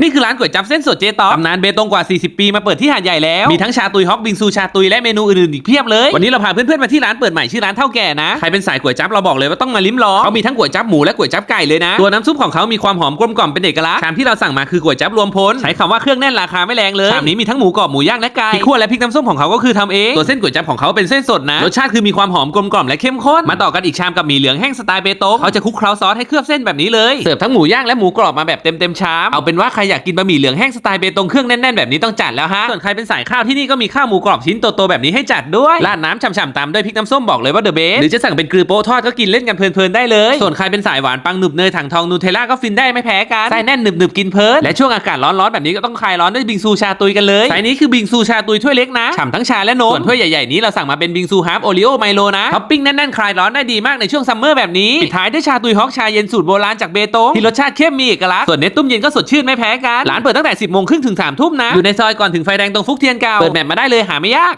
นี่คือร้านก๋วยจั๊บเส้นสดเจต๊อกตำนานเบตงกว่า 40 ปีมาเปิดที่หาดใหญ่แล้ว มีทั้งชาตุยฮอกบิงซูชาตุยและเมนูอื่นๆอีกเพียบเลย วันนี้เราพาเพื่อนๆมาที่ร้านเปิดใหม่ชื่อร้านเท่าแก่นะ ใครเป็นสายก๋วยจั๊บเราบอกเลยว่าต้องมาลิ้มลองเขามีทั้งก๋วยจั๊บหมูและก๋วยจั๊บไก่เลยนะ ตัวน้ำซุปของเขามีความหอมกลมกล่อมเป็นเอกลักษณ์ชามที่เราสั่งมาคือก๋วยจั๊บรวมพลใช้คำว่าเครื่องแน่นราคาไม่แรงเลยชามนี้มีทั้งหมูกรอบหมูย่างและไก่พริกขั่วและพริกน้ำส้มของเขาก็คือทำเองตัวเส้นก๋วยจั๊บของเขาเป็นเส้นสดนะรสชาติคือมีความหอมกลมกล่อมและเข้มข้นมาต่อกันอีกชามกับหมี่เหลืองแห้งสไตล์เบตงเขาจะคลุกเคล้าซอสให้เคลือบเส้นแบบนี้เลยเสิร์ฟทั้งหมูย่างและหมูกรอบมาแบบเต็มเต็มๆชามเอาเป็นว่าใครอยากกินบะหมี่เหลืองแห้งสไตล์เบตงเครื่องแน่นๆแบบนี้ต้องจัดแล้วฮะ ส่วนใครเป็นสายข้าวที่นี่ก็มีข้าวหมูกรอบชิ้นโตๆแบบนี้ให้จัดด้วยราดน้ำฉ่ำๆตามด้วยพริกน้ำส้มบอกเลยว่าเดอะเบสหรือจะสั่งเป็นกรือโป๊ทอดก็กินเล่นกันเพลินๆได้เลย ส่วนใครเป็นสายหวานปังหนึบเนยถังทองนูเทลล่าก็ฟินได้ไม่แพ้กันไส้แน่นหนึบๆกินเพลินและช่วงอากาศร้อนๆแบบนี้ก็ต้องคลายร้อนด้วยบิงซูชาตุยกันเลยไซส์นี้คือบิงซูชาตุยถ้วยเล็กนะฉ่ำทั้งชาและนมส่วนถ้วยใหญ่ๆนี้เราสั่งมาเป็นบิงซูฮาร์ฟโอริโอไมโลนะท็อปปิ้งแน่นๆคลายร้อนได้ดีมากในช่วงซัมเมอร์แบบนี้ปิดท้ายด้วยชาตุยฮอกชาเย็นสูตรโบราณจากเบตงที่รสชาติเข้มมีเอกลักษณ์ส่วนเนตตุ้มเย็นก็สดชื่นไม่แพ้กัน ร้านเปิดตั้งแต่ 10โมงครึ่งถึง3ทุ่มนะ อยู่ในซอยก่อนถึงไฟแดงตรงฟุกเทียนเก่า เปิดแมปมาได้เลยหาไม่ยาก